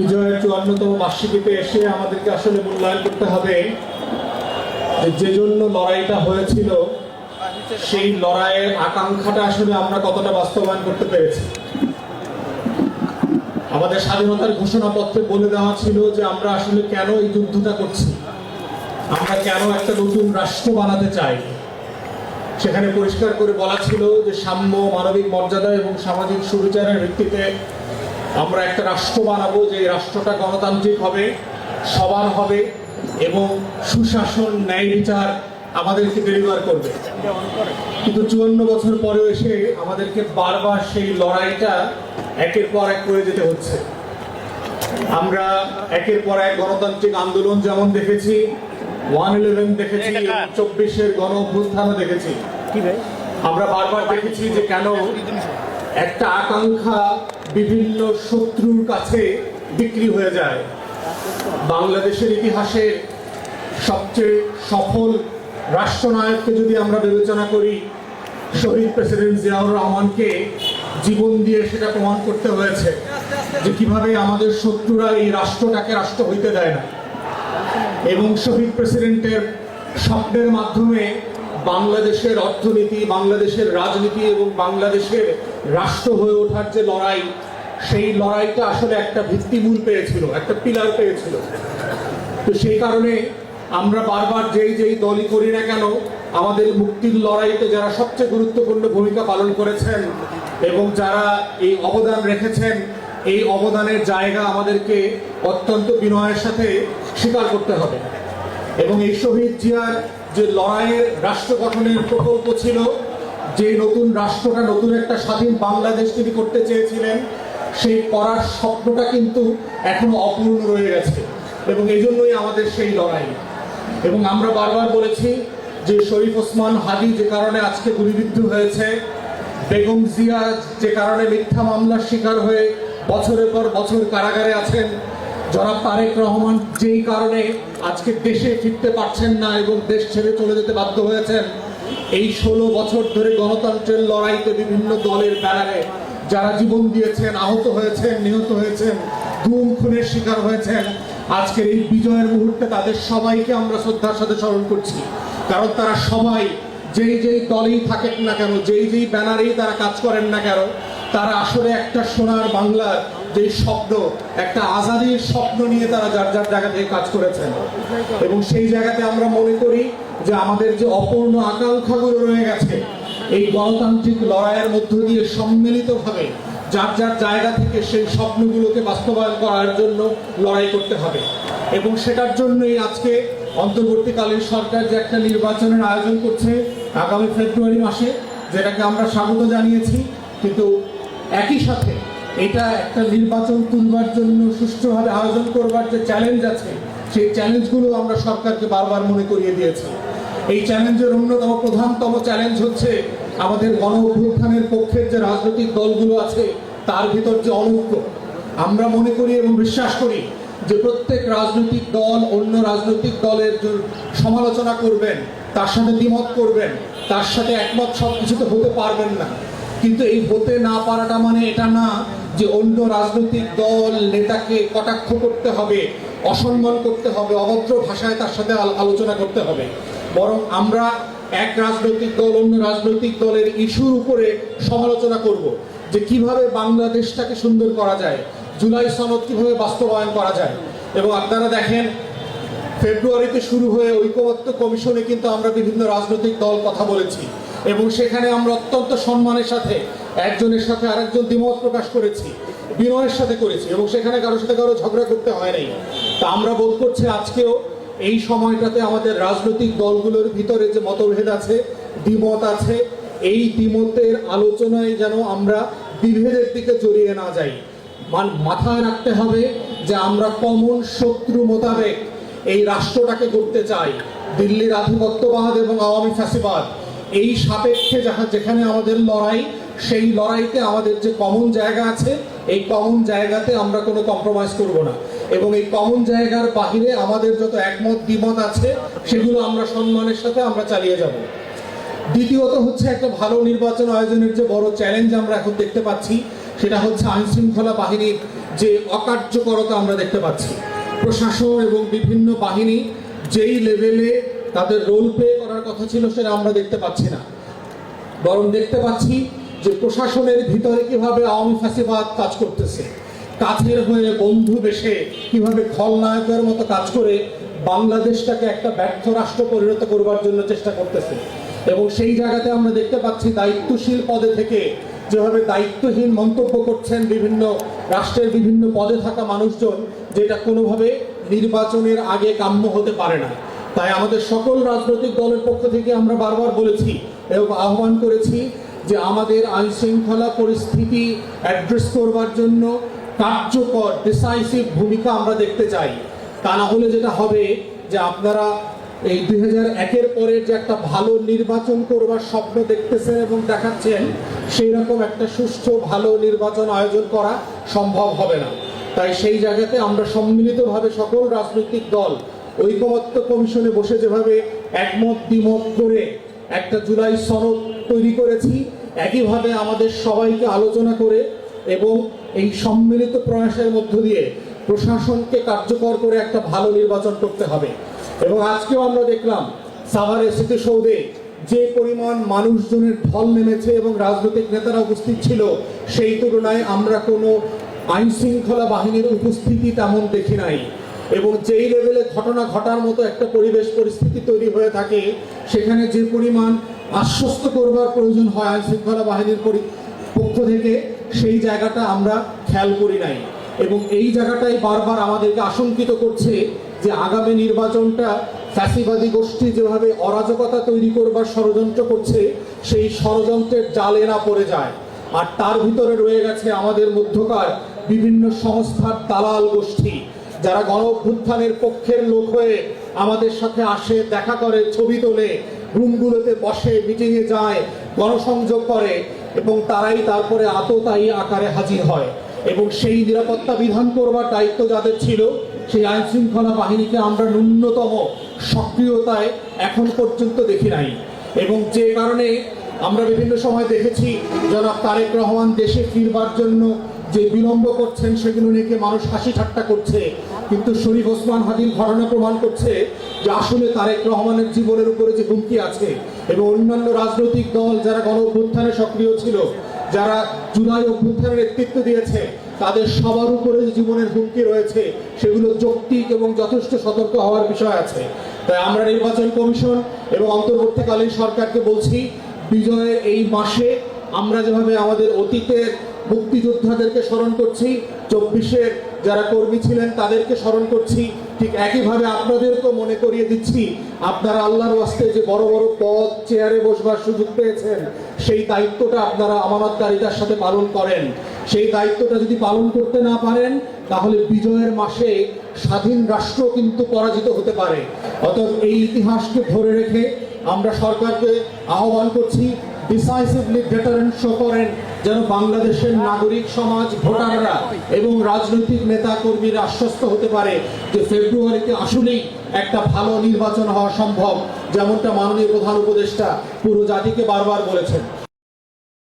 বিজয়ের চুয়ান্নতম বার্ষিকীতে এসে আমাদেরকে আসলে মূল্যায়ন করতে হবে। যে জন্য লড়াইটা হয়েছিল, সেই লড়াইয়ের আকাঙ্ক্ষাটা আসলে আমরা কতটা বাস্তবায়ন করতে পেরেছি। আমাদের স্বাধীনতার ঘোষণাপত্রে বলে দেওয়া ছিল যে আমরা আসলে কেন এই যুদ্ধটা করছি। আমরা কেন একটা নতুন রাষ্ট্র বানাতে চাই। সেখানে পরিষ্কার করে বলা ছিল যে সাম্য, মানবিক মর্যাদা এবং সামাজিক সুবিচারের ভিত্তিতে আমরা একটা রাষ্ট্র বানাবো যে রাষ্ট্রটা গণতান্ত্রিক হবে সবার হবে এবং সুশাসন ন্যায় বিচার আমাদেরকে ডেলিভার করবে। কিন্তু চুয়ান্ন বছর পরেও এসে আমাদেরকে বারবার সেই লড়াইটা একের পর এক করে যেতে হচ্ছে। আমরা একের পর এক গণতান্ত্রিক আন্দোলন যেমন দেখেছি ওয়ান ইলেভেন দেখেছি চব্বিশের গণ অভ্যুত্থানও দেখেছি। আমরা বারবার দেখেছি যে কেন একটা আকাঙ্ক্ষা বিভিন্ন শত্রুর কাছে বিক্রি হয়ে যায়। বাংলাদেশের ইতিহাসে সবচেয়ে সফল রাষ্ট্রনায়ককে যদি আমরা বিবেচনা করি, শহীদ প্রেসিডেন্ট জিয়াউর রহমানকে জীবন দিয়ে সেটা প্রমাণ করতে হয়েছে যে কীভাবে আমাদের শত্রুরা এই রাষ্ট্রটাকে রাষ্ট্র হইতে দেয় না। এবং শহীদ প্রেসিডেন্টের স্বপ্নের মাধ্যমে বাংলাদেশের অর্থনীতি, বাংলাদেশের রাজনীতি এবং বাংলাদেশের রাষ্ট্র হয়ে ওঠার যে লড়াই, সেই লড়াইটা আসলে একটা ভিত্তিমূল পেয়েছিল, একটা পিলার পেয়েছিল। তো সেই কারণে আমরা বারবার যেই যেই দলই করি না কেন, আমাদের মুক্তির লড়াইতে যারা সবচেয়ে গুরুত্বপূর্ণ ভূমিকা পালন করেছেন এবং যারা এই অবদান রেখেছেন, এই অবদানের জায়গা আমাদেরকে অত্যন্ত বিনয়ের সাথে স্বীকার করতে হবে। এবং এই শহীদ জিয়ার যে লড়াইয়ের রাষ্ট্র গঠনের প্রকল্প ছিল যে নতুন রাষ্ট্রটা, নতুন একটা স্বাধীন বাংলাদেশ তিনি করতে চেয়েছিলেন, সেই করার স্বপ্নটা কিন্তু এখনও অপূর্ণ রয়ে গেছে। এবং এই জন্যই আমাদের সেই লড়াই। এবং আমরা বারবার বলেছি যে শরীফ ওসমান হাদি যে কারণে আজকে গুলিবিদ্ধ হয়েছে, বেগম জিয়া যে কারণে মিথ্যা মামলার শিকার হয়ে বছরের পর বছর কারাগারে আছেন, জনাব তারেক রহমান যেই কারণে আজকে দেশে ফিরতে পারছেন না এবং দেশ ছেড়ে চলে যেতে বাধ্য হয়েছেন এই ষোলো বছর ধরে গণতন্ত্রের লড়াইতে বিভিন্ন দলের ব্যানারে যারা জীবন দিয়েছেন, আহত হয়েছেন, নিহত হয়েছেন, গুম, খুনের শিকার হয়েছেন, আজকের এই বিজয়ের মুহূর্তে তাদের সবাইকে আমরা শ্রদ্ধার সাথে স্মরণ করছি। কারণ তারা সবাই যেই যেই দলেই থাকেন না কেন, যেই যেই ব্যানারেই তারা কাজ করেন না কেন, তারা আসলে একটা সোনার বাংলার যে স্বপ্ন, একটা আজাদির স্বপ্ন নিয়ে তারা যার যার জায়গা থেকে কাজ করেছেন। এবং সেই জায়গাতে আমরা মনে করি যে আমাদের যে অপূর্ণ আকাঙ্ক্ষাগুলো রয়ে গেছে, এই গণতান্ত্রিক লড়াইয়ের মধ্য দিয়ে সম্মিলিতভাবে যার যার জায়গা থেকে সেই স্বপ্নগুলোকে বাস্তবায়ন করার জন্য লড়াই করতে হবে। এবং সেটার জন্যই আজকে অন্তর্বর্তীকালীন সরকার যে একটা নির্বাচনের আয়োজন করছে আগামী ফেব্রুয়ারি মাসে, যেটাকে আমরা স্বাগত জানিয়েছি, কিন্তু একই সাথে এটা একটা নির্বাচন তুলবার জন্য সুষ্ঠুভাবে আয়োজন করবার যে চ্যালেঞ্জ আছে, সেই চ্যালেঞ্জগুলো আমরা সরকারকে বারবার মনে করিয়ে দিয়েছি। এই চ্যালেঞ্জের অন্যতম প্রধানতম চ্যালেঞ্জ হচ্ছে আমাদের গণ অভ্যুত্থানের পক্ষের যে রাজনৈতিক দলগুলো আছে, তার ভিতর যে অনৈক্য। আমরা মনে করি এবং বিশ্বাস করি যে প্রত্যেক রাজনৈতিক দল অন্য রাজনৈতিক দলের সমালোচনা করবেন, তার সাথে দ্বিমত করবেন, তার সাথে একমত সব কিছুতে হতে পারবেন না। কিন্তু এই হতে না পারাটা মানে এটা না যে অন্য রাজনৈতিক দল নেতাকে কটাক্ষ করতে হবে, অসম্মান করতে হবে, অভদ্র ভাষায় তার সাথে আল- আলোচনা করতে হবে। বরং আমরা এক রাজনৈতিক দল, অন্য রাজনৈতিক দলের ইস্যুর উপরে সমালোচনা করব যে কীভাবে বাংলাদেশটাকে সুন্দর করা যায়, জুলাই সনদ কীভাবে বাস্তবায়ন করা যায়। এবং আপনারা দেখেন, ফেব্রুয়ারিতে শুরু হয়ে ঐকমত্য কমিশনে কিন্তু আমরা বিভিন্ন রাজনৈতিক দল কথা বলেছি। এবং সেখানে আমরা অত্যন্ত সম্মানের সাথে একজনের সাথে আরেকজন দ্বিমত প্রকাশ করেছি, বিনয়ের সাথে করেছি এবং সেখানে কারোর সাথে কারও ঝগড়া করতে হয় নাই। তা আমরা বোধ করছি আজকেও এই সময়টাতে আমাদের রাজনৈতিক দলগুলোর ভিতরে যে মতভেদ আছে, দ্বিমত আছে, এই দ্বিমতের আলোচনায় যেন আমরা বিভেদের দিকে জড়িয়ে না যাই। মান- মাথায় রাখতে হবে যে আমরা কমন শত্রু মোতাবেক এই রাষ্ট্রটাকে করতে চাই। দিল্লির আধিপত্যবাদ এবং আওয়ামী ফ্যাসিবাদ, এই সাপেক্ষে যাহা যেখানে আমাদের লড়াই, সেই লড়াইতে আমাদের যে কমন জায়গা আছে, এই কমন জায়গাতে আমরা কোনো কম্প্রোমাইজ করব না। এবং এই কমন জায়গার বাহিরে আমাদের যত একমত, দ্বিমত আছে, সেগুলো আমরা সম্মানের সাথে আমরা চালিয়ে যাব। দ্বিতীয়ত হচ্ছে একটা ভালো নির্বাচন আয়োজনের যে বড় চ্যালেঞ্জ আমরা এখন দেখতে পাচ্ছি, সেটা হচ্ছে আইন শৃঙ্খলা বাহিনীর যে অকার্যকরতা আমরা দেখতে পাচ্ছি। প্রশাসন এবং বিভিন্ন বাহিনী যেই লেভেলে তাদের রোল প্লে করার কথা ছিল সেটা আমরা দেখতে পাচ্ছি না। বরং দেখতে পাচ্ছি যে প্রশাসনের ভিতরে কীভাবে আওয়ামী ফাঁসিবাদ কাজ করতেছে। কাছের হয়ে বন্ধু বেশে কীভাবে খলনায়কের মতো কাজ করে বাংলাদেশটাকে একটা ব্যর্থ রাষ্ট্র পরিণত করবার জন্য চেষ্টা করতেছে। এবং সেই জায়গাতে আমরা দেখতে পাচ্ছি দায়িত্বশীল পদে থেকে যেভাবে দায়িত্বহীন মন্তব্য করছেন বিভিন্ন রাষ্ট্রের বিভিন্ন পদে থাকা মানুষজন, যেটা কোনোভাবে নির্বাচনের আগে কাম্য হতে পারে না। তাই আমাদের সকল রাজনৈতিক দলের পক্ষ থেকে আমরা বারবার বলেছি এবং আহ্বান করেছি যে আমাদের আইন শৃঙ্খলা পরিস্থিতি অ্যাড্রেস করবার জন্য কার্যকর ডিসাইসিভ ভূমিকা আমরা দেখতে চাই। তা না হলে যেটা হবে যে আপনারা এই দুই হাজার একের পরে যে একটা ভালো নির্বাচন করবার স্বপ্ন দেখতেছেন এবং দেখাচ্ছেন সেই রকম একটা সুষ্ঠু, ভালো নির্বাচন আয়োজন করা সম্ভব হবে না। তাই সেই জায়গাতে আমরা সম্মিলিতভাবে সকল রাজনৈতিক দল, ঐকমত্য কমিশনে বসে যেভাবে একমত, দ্বিমত করে একটা জুলাই সনদ তৈরি করেছি, একইভাবে আমাদের সবাইকে আলোচনা করে এবং এই সম্মিলিত প্রয়াসের মধ্য দিয়ে প্রশাসনকে কার্যকর করে একটা ভালো নির্বাচন করতে হবে। এবং আজকেও আমরা দেখলাম, সাভারে স্মৃতিসৌধে যে পরিমাণ মানুষজনের ঢল নেমেছে এবং রাজনৈতিক নেতারা উপস্থিত ছিল, সেই তুলনায় আমরা কোনো আইন শৃঙ্খলা বাহিনীর উপস্থিতি তেমন দেখি নাই। এবং যেই লেভেলে ঘটনা ঘটার মতো একটা পরিবেশ পরিস্থিতি তৈরি হয়ে থাকে, সেখানে যে পরিমাণ আশ্বস্ত করবার প্রয়োজন হয় আইন শৃঙ্খলা বাহিনীর পক্ষ থেকে সেই জায়গাটা আমরা খেয়াল করি নাই। এবং এই জায়গাটাই বারবার আমাদেরকে আশঙ্কিত করছে যে আগামী নির্বাচনটা ফ্যাসিবাদী গোষ্ঠী যেভাবে অরাজকতা তৈরি করবার ষড়যন্ত্র করছে, সেই ষড়যন্ত্রের জালে না পড়ে যায়। আর তার ভিতরে রয়ে গেছে আমাদের মধ্যকার বিভিন্ন সংস্থার দালাল গোষ্ঠী, যারা গণ অভ্যুত্থানের পক্ষের লোক হয়ে আমাদের সাথে আসে, দেখা করে, ছবি তোলে, রুমগুলোতে বসে, মিটিংয়ে যায়, গণসংযোগ করে। এবং তারাই তারপরে আততায়ী আকারে হাজির হয়। এবং সেই নিরাপত্তা বিধান করবার দায়িত্ব যাদের ছিল, সেই আইন শৃঙ্খলা বাহিনীকে আমরা ন্যূনতম সক্রিয়তায় এখন পর্যন্ত দেখি নাই। এবং যে কারণে আমরা বিভিন্ন সময় দেখেছি, জনাব তারেক রহমান দেশে ফিরবার জন্য যে বিলম্ব করছেন, সেগুলো নিয়ে মানুষ হাসি ঠাট্টা করছে। কিন্তু শরীফ ওসমান হাদির ঘটনা প্রমাণ করছে যে আসলে তারেক রহমানের জীবনের উপরে যে হুমকি আছে এবং অন্যান্য রাজনৈতিক দল যারা গণ অভ্যুত্থানে সক্রিয় ছিল, যারা জুলাই অভ্যুত্থানের নেতৃত্ব দিয়েছে, তাদের সবার উপরে যে জীবনের হুমকি রয়েছে, সেগুলো যৌক্তিক এবং যথেষ্ট সতর্ক হওয়ার বিষয় আছে। তাই আমরা নির্বাচন কমিশন এবং অন্তর্বর্তীকালীন সরকারকে বলছি বিজয়ের এই মাসে আমরা যেভাবে আমাদের অতীতের মুক্তিযোদ্ধাদেরকে স্মরণ করছি, চব্বিশের যারা কর্মী ছিলেন তাদেরকে স্মরণ করছি ঠিক একইভাবে আপনাদেরকেও মনে করিয়ে দিচ্ছি, আপনারা আল্লাহর ওয়াস্তে যে বড় বড় পদ, চেয়ারে বসবার সুযোগ পেয়েছেন, সেই দায়িত্বটা আপনারা আমানতকারিতার সাথে পালন করেন। সেই দায়িত্বটা যদি পালন করতে না পারেন, তাহলে বিজয়ের মাসে স্বাধীন রাষ্ট্র কিন্তু পরাজিত হতে পারে। অতএব এই ইতিহাসকে ধরে রেখে আমরা সরকারকে আহ্বান করছি ডিসাইসিভলি ডেটারেন্ট শো করেন যেন বাংলাদেশের নাগরিক সমাজ, ভোটাররা এবং রাজনৈতিক নেতা কর্মীরা আশ্বস্ত হতে পারে যে ফেব্রুয়ারিতে আসলেই একটা ভালো নির্বাচন হওয়া সম্ভব, যেমনটা মাননীয় প্রধান উপদেষ্টা পুরো জাতিকে বারবার বলেছেন।